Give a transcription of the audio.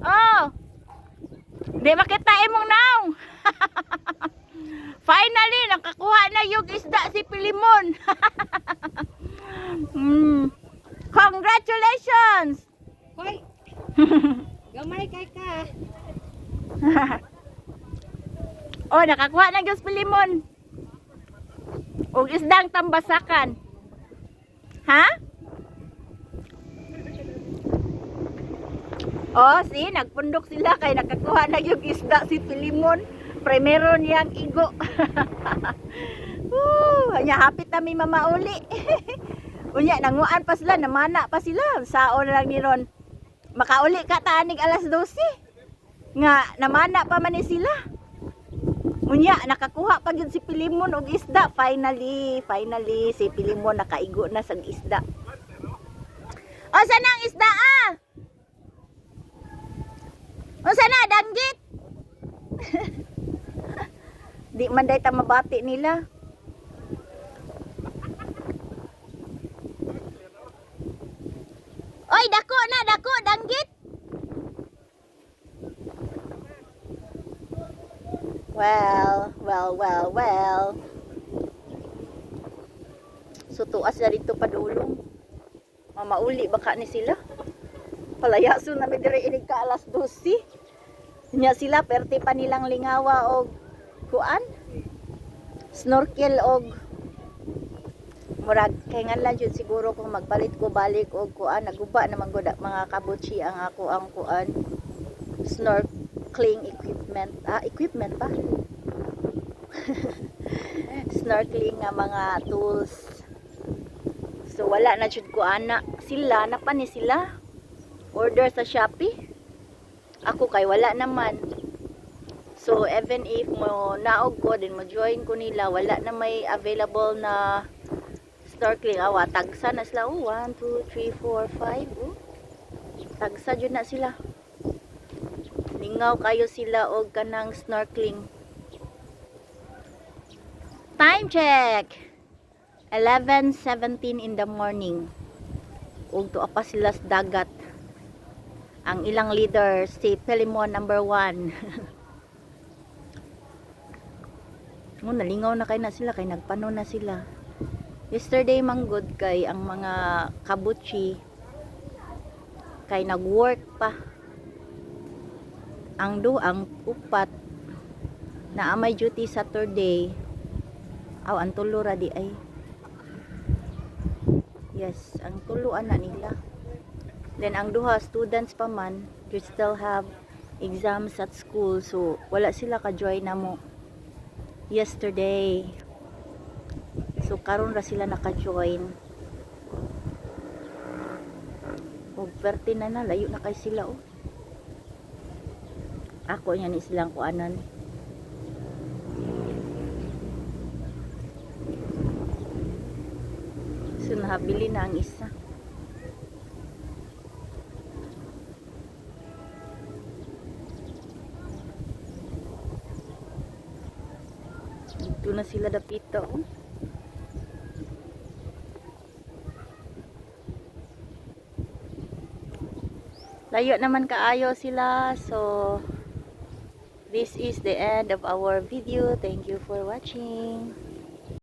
Oh. Di makita imong naong. Finally, nakakuha na yung isda si Pilimon. mm. Congratulations! Hoy! Gamay kay ka. oh, nakakuha na yung Pilimon. Og isdang tambasakan. Ha? Oh, si nagpundok sila kay nakakuha na yung isda si Pilimon. Primero niyang igo. Woo, hanya hapit na may mamauli. Unya, nanguan pa sila, namana pa sila. Sao na lang ni Ron. Makauli ka tanig alas 12. Nga, namana pa man sila. Unya, nakakuha pa gyud si Pilimon og isda. Finally, finally, si Pilimon nakaigo na sa isda. O, saan ang isda ah? O, sana, danggit? Di man day ta mabati nila. Oy, dako na, dako, danggit. Well, well, well, well. So tuas na dito padulong. Mamauli baka ni sila. Palayaso na may dire ka alas 12. Nya sila perti pa nilang lingawa og kuan. Snorkel og murag kay nga lang jud siguro kung magpalit ko balik og kuan. Naguba naman gud mga kabutsi ang ako ang kuan. Snorkeling equipment. Ah equipment pa snorkeling nga mga tools. So wala na jud ko ana. Sila na pa ni sila order sa Shopee? Ako kay wala naman. So even if mo naog ko din mo join ko nila wala na may available na snorkeling. Awa tagsa na sila. Oh 1 2 3 4 5 oh tagsa jud na sila. Ningaw kayo sila og kanang snorkeling. Time check! 11:17 in the morning. Ug tuwa pa sila sa dagat ang ilang leader si Pelimon number 1 mo nalingaw na kay na sila kay nagpano na sila. Yesterday manggod kay ang mga kabutsi kay nagwork pa. Ang do ang upat. Na amay duty Saturday aw ang tulo ra di ay. Yes ang tulo ana nila then ang duha students pa man you still have exams at school. So wala sila ka join na mo yesterday. So karon ra sila naka-join. Og na na layo na kay sila oh. Ako niya ni silang kuanan. So nahabili na ang isa dito na sila dapito oh. layo naman kaayo sila so this is the end of our video thank you for watching